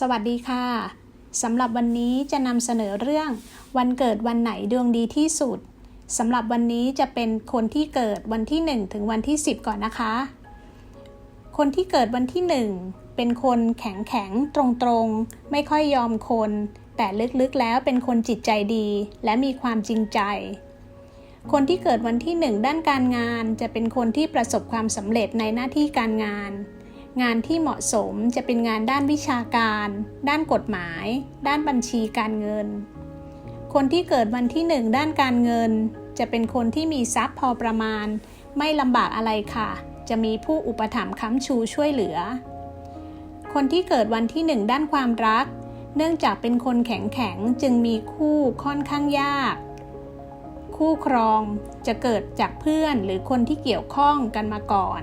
สวัสดีค่ะสำหรับวันนี้จะนำเสนอเรื่อง วันเกิดวันไหนดวงดีที่สุดสำหรับวันนี้จะเป็นคนที่เกิดวันที่ 1 ถึงวันที่ 10 ก่อนนะคะ คนที่เกิดวันที่ 1 เป็นคนแข็งแข็งตรงตรงไม่ค่อยยอมคน แต่ลึกๆแล้วเป็นคนจิตใจดี และมีความจริงใจ คนที่เกิดวันที่ 1 ด้านการงานจะเป็นคนที่ประสบความสำเร็จในหน้าที่การงาน งานที่เหมาะสมจะเป็นงานด้านวิชาการ ด้านกฎหมาย ด้านบัญชีการเงิน คนที่เกิดวันที่หนึ่งด้านการเงิน จะเป็นคนที่มีทรัพย์พอประมาณ ไม่ลำบากอะไรค่ะ จะมีผู้อุปถัมภ์ค้ำชูช่วยเหลือ คนที่เกิดวันที่หนึ่งด้านความรัก เนื่องจากเป็นคนแข็งแข็งจึงมีคู่ค่อนข้างยาก คู่ครองจะเกิดจากเพื่อนหรือคนที่เกี่ยวข้องกันมาก่อน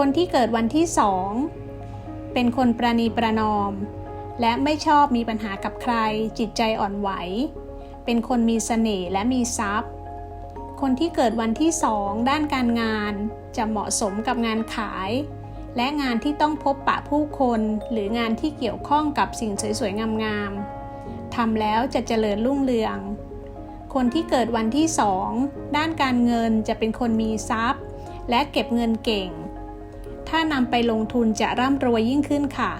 คนที่เกิดวันที่สองเป็นคนประนีประนอม และไม่ชอบมีปัญหากับใคร จิตใจอ่อนไหว เป็นคนมีเสน่ห์และมีทรัพย์ คนที่เกิดวันที่สองด้านการงานจะเหมาะสมกับงานขาย และงานที่ต้องพบปะผู้คนหรืองานที่เกี่ยวข้องกับสิ่งสวยๆงามๆทำแล้วจะเจริญรุ่งเรือง คนที่เกิดวันที่สองด้านการเงินจะเป็นคนมีทรัพย์ และเก็บเงินเก่ง ถ้านำไปลงทุนจะร่ำรวยยิ่งขึ้นค่ะ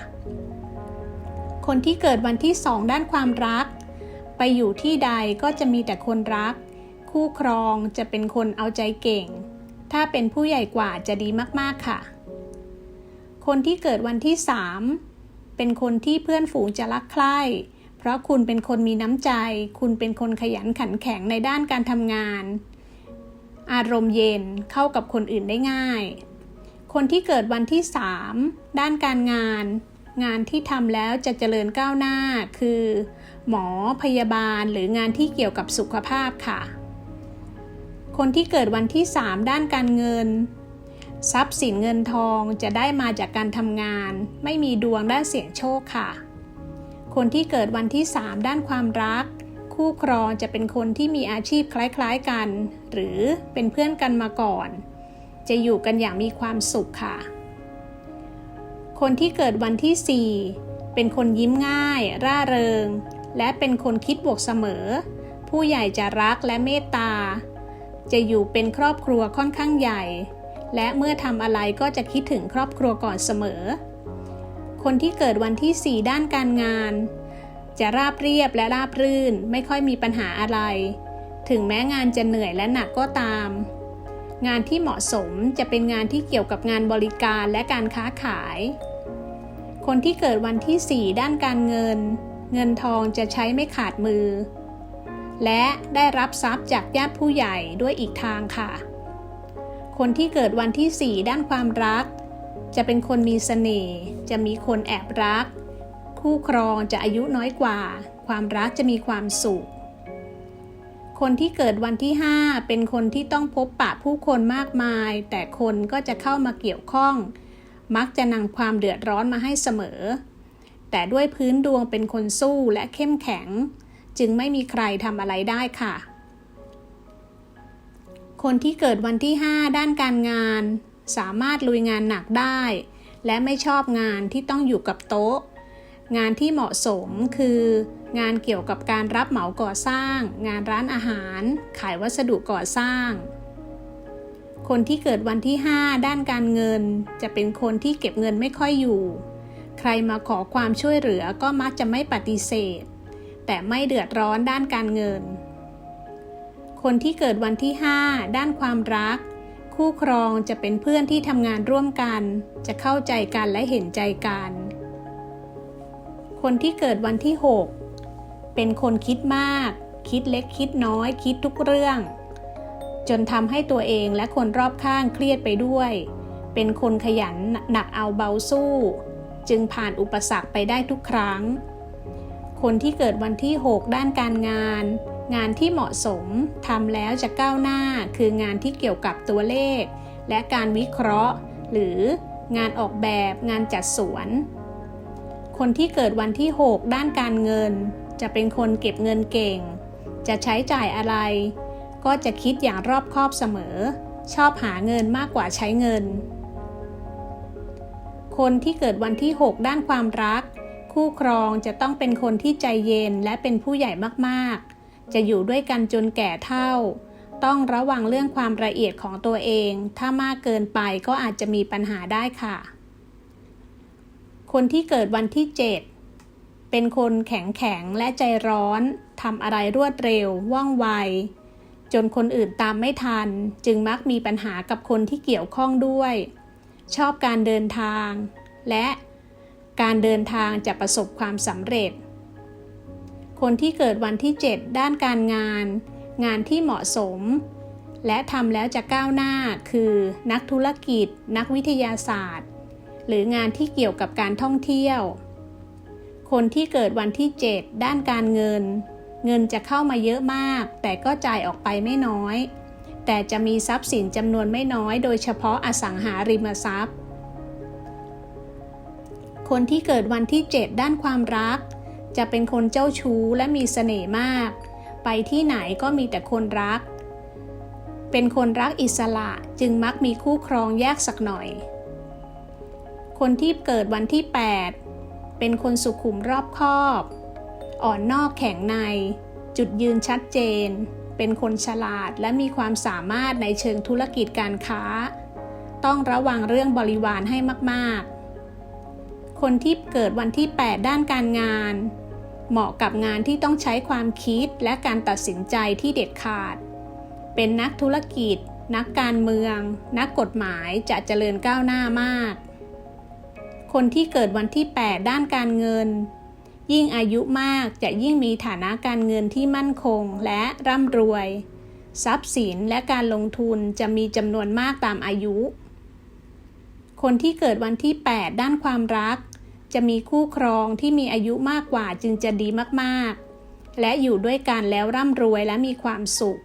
คนที่เกิดวันที่สองด้านความรัก ไปอยู่ที่ใดก็จะมีแต่คนรัก คู่ครองจะเป็นคนเอาใจเก่ง ถ้าเป็นผู้ใหญ่กว่าจะดีมากๆค่ะ คนที่เกิดวันที่สามเป็นคนที่เพื่อนฝูงจะรักใคร่ เพราะคุณเป็นคนมีน้ำใจ คุณเป็นคนขยันขันแข็งในด้านการทำงาน อารมณ์เย็นเข้ากับคนอื่นได้ง่าย คนที่เกิดวันที่ 3 ด้านการงาน งานที่ทำแล้วจะเจริญก้าวหน้า คือ หมอพยาบาลหรืองานที่เกี่ยวกับสุขภาพค่ะ คนที่เกิดวันที่ 3 ด้านการเงิน ทรัพย์สินเงินทองจะได้มาจากการทำงาน ไม่มีดวงด้านเสี่ยงโชคค่ะ คนที่เกิดวันที่ 3 ด้านความรัก คู่ครองจะเป็นคนที่มีอาชีพคล้ายๆกัน หรือเป็นเพื่อนกันมาก่อน จะอยู่กันอย่างมีความสุขค่ะ คนที่เกิดวันที่ 4 เป็นคนยิ้มง่าย ร่าเริง และเป็นคนคิดบวกเสมอ ผู้ใหญ่จะรักและเมตตา จะอยู่เป็นครอบครัวค่อนข้างใหญ่ และเมื่อทำอะไรก็จะคิดถึงครอบครัวก่อนเสมอ คนที่เกิดวันที่ 4 ด้านการงาน จะราบเรียบและราบรื่น ไม่ค่อยมีปัญหาอะไร ถึงแม้งานจะเหนื่อยและหนักก็ตาม งานที่เหมาะสมจะเป็นงานที่เกี่ยวกับงานบริการและการค้าขาย คนที่เกิดวันที่ 4 ด้านการเงิน เงินทองจะใช้ไม่ขาดมือ และได้รับทรัพย์จากญาติผู้ใหญ่ด้วยอีกทางค่ะ คนที่เกิดวันที่ 4 ด้านความรัก จะเป็นคนมีเสน่ห์จะมีคนแอบรัก คู่ครองจะอายุน้อยกว่า ความรักจะมีความสุข คนที่เกิดวันที่ 5 เป็นคนที่ต้องพบปะผู้คนมากมาย แต่คนก็จะเข้ามาเกี่ยวข้อง มักจะนำความเดือดร้อนมาให้เสมอ แต่ด้วยพื้นดวงเป็นคนสู้และเข้มแข็ง จึงไม่มีใครทำอะไรได้ค่ะ คนที่เกิดวันที่ 5 ด้านการงาน สามารถลุยงานหนักได้ และไม่ชอบงานที่ต้องอยู่กับโต๊ะ งานที่เหมาะสมคืองานเกี่ยวกับการรับเหมาก่อสร้าง งานร้านอาหาร ขายวัสดุก่อสร้าง คนที่เกิดวันที่ 5 ด้านการเงิน จะเป็นคนที่เก็บเงินไม่ค่อยอยู่ ใครมาขอความช่วยเหลือก็มักจะไม่ปฏิเสธ แต่ไม่เดือดร้อนด้านการเงิน คนที่เกิดวันที่ 5 ด้านความรัก คู่ครองจะเป็นเพื่อนที่ทำงานร่วมกัน จะเข้าใจกันและเห็นใจกัน คนที่เกิดวันที่ 6 เป็นคนคิดมาก คิดเล็กคิดน้อย คิดทุกเรื่อง จนทำให้ตัวเองและคนรอบข้างเครียดไปด้วย เป็นคนขยันหนักเอาเบาสู้ จึงผ่านอุปสรรคไปได้ทุกครั้ง คนที่เกิดวันที่ 6 ด้านการงาน งานที่เหมาะสมทำแล้วจะก้าวหน้าคืองานที่เกี่ยวกับตัวเลข และการวิเคราะห์ หรืองานออกแบบงานจัดสวน คนที่เกิดวันที่ 6 ด้านการเงิน จะเป็นคนเก็บเงินเก่ง จะใช้จ่ายอะไร ก็จะคิดอย่างรอบคอบเสมอ ชอบหาเงินมากกว่าใช้เงิน คนที่เกิดวันที่ 6 ด้านความรัก คู่ครองจะต้องเป็นคนที่ใจเย็นและเป็นผู้ใหญ่มากๆ จะอยู่ด้วยกันจนแก่เท่า ต้องระวังเรื่องความละเอียดของตัวเอง ถ้ามากเกินไปก็อาจจะมีปัญหาได้ค่ะ คนที่เกิดวันที่ 7 เป็นคนแข็งแข็งและใจร้อนทำอะไรรวดเร็ว ว่องไว จนคนอื่นตามไม่ทัน จึงมักมีปัญหากับคนที่เกี่ยวข้องด้วย ชอบการเดินทาง และการเดินทางจะประสบความสำเร็จ คนที่เกิดวันที่ 7 ด้านการงาน งานที่เหมาะสม และทำแล้วจะก้าวหน้าคือ นักธุรกิจ นักวิทยาศาสตร์ หรืองานที่เกี่ยวกับการท่องเที่ยว คนที่เกิดวันที่ 7 ด้านการเงิน เงินจะเข้ามาเยอะมาก แต่ก็จ่ายออกไปไม่น้อย แต่จะมีทรัพย์สินจำนวนไม่น้อย โดยเฉพาะอสังหาริมทรัพย์ คนที่เกิดวันที่ 7 ด้านความรัก จะเป็นคนเจ้าชู้และมีเสน่ห์มาก ไปที่ไหนก็มีแต่คนรัก เป็นคนรักอิสระจึงมักมีคู่ครองแยกสักหน่อย คนที่เกิดวันที่ 8 เป็นคนสุขุมรอบคอบ อ่อนนอกแข็งใน จุดยืนชัดเจน เป็นคนฉลาดและมีความสามารถในเชิงธุรกิจการค้า ต้องระวังเรื่องบริวารให้มากๆ คนที่เกิดวันที่ 8 ด้านการงาน เหมาะกับงานที่ต้องใช้ความคิดและการตัดสินใจที่เด็ดขาด เป็นนักธุรกิจนักการเมือง นักกฎหมายจะเจริญก้าวหน้ามาก คนที่เกิดวันที่ 8 ด้านการเงิน ยิ่งอายุมากจะยิ่งมีฐานะการเงินที่มั่นคงและร่ำรวย ทรัพย์สินและการลงทุนจะมีจำนวนมากตามอายุ คนที่เกิดวันที่ 8 ด้านความรัก จะมีคู่ครองที่มีอายุมากกว่าจึงจะดีมากๆ และอยู่ด้วยกันแล้วร่ำรวยและมีความสุข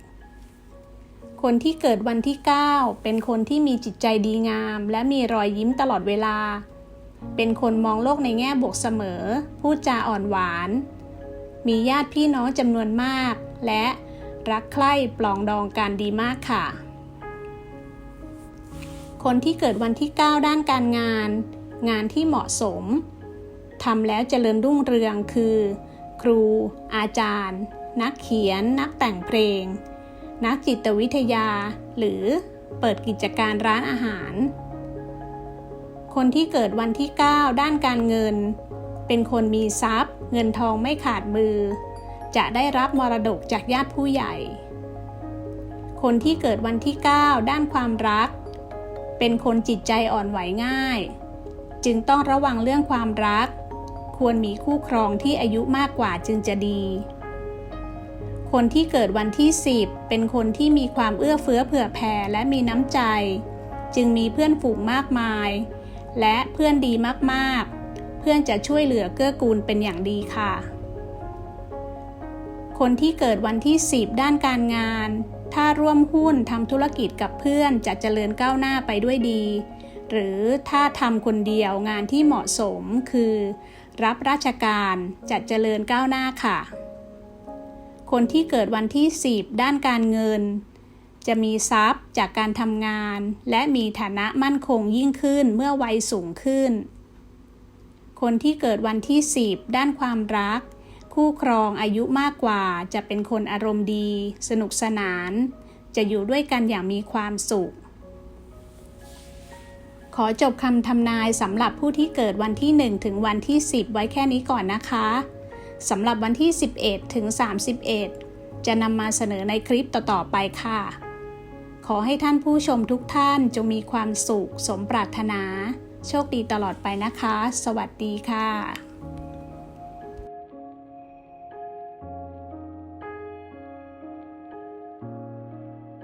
คนที่เกิดวันที่ 9 เป็นคนที่มีจิตใจดีงาม และมีรอยยิ้มตลอดเวลา เป็นคนมองโลกในแง่บวกเสมอ พูดจาอ่อนหวาน มีญาติพี่น้องจำนวนมาก และรักใคร่ปลองดองกันดีมากค่ะ คนที่เกิดวันที่ 9 ด้านการงาน งานที่เหมาะสมทำแล้วเจริญรุ่งเรืองคือ ครู อาจารย์ นักเขียน นักแต่งเพลง นักจิตวิทยา หรือเปิดกิจการร้านอาหาร คนที่เกิดวันที่ 9 ด้านการเงิน เป็นคนมีทรัพย์ เงินทองไม่ขาดมือ จะได้รับมรดกจากญาติผู้ใหญ่ คนที่เกิดวันที่ 9 ด้านความรัก เป็นคนจิตใจอ่อนไหวง่าย จึงต้องระวังเรื่องความรัก ควรมีคู่ครองที่อายุมากกว่าจึงจะดี คนที่เกิดวันที่ 10 เป็นคนที่มีความเอื้อเฟื้อเผื่อแผ่และมีน้ำใจ จึงมีเพื่อนฝูงมากมาย และเพื่อนดีมากๆ เพื่อนจะช่วยเหลือเกื้อกูลเป็นอย่างดีค่ะ คนที่เกิดวันที่ 10 ด้านการงาน ถ้าร่วมหุ้นทำธุรกิจกับเพื่อนจะเจริญก้าวหน้าไปด้วยดี หรือถ้าทำคนเดียวงานที่เหมาะสมคือ รับราชการจะเจริญก้าวหน้าค่ะ คนที่เกิดวันที่ 10 ด้านการเงิน จะมีทรัพย์จากการทำงาน และมีฐานะมั่นคงยิ่งขึ้นเมื่อวัยสูงขึ้น คนที่เกิดวันที่ 10 ด้านความรัก คู่ครองอายุมากกว่าจะเป็นคนอารมณ์ดี สนุกสนาน จะอยู่ด้วยกันอย่างมีความสุข ขอจบคำทำนายสำหรับผู้ที่เกิดวันที่ 1 ถึงวันที่ 10 ไว้แค่นี้ก่อนนะคะสำหรับวันที่ 11 ถึง 31 จะนำมาเสนอในคลิปต่อ ๆ ไปค่ะ ขอให้ท่านผู้ชมทุกท่านจงมีความสุขสมปรารถนา โชคดีตลอดไปนะคะ สวัสดีค่ะ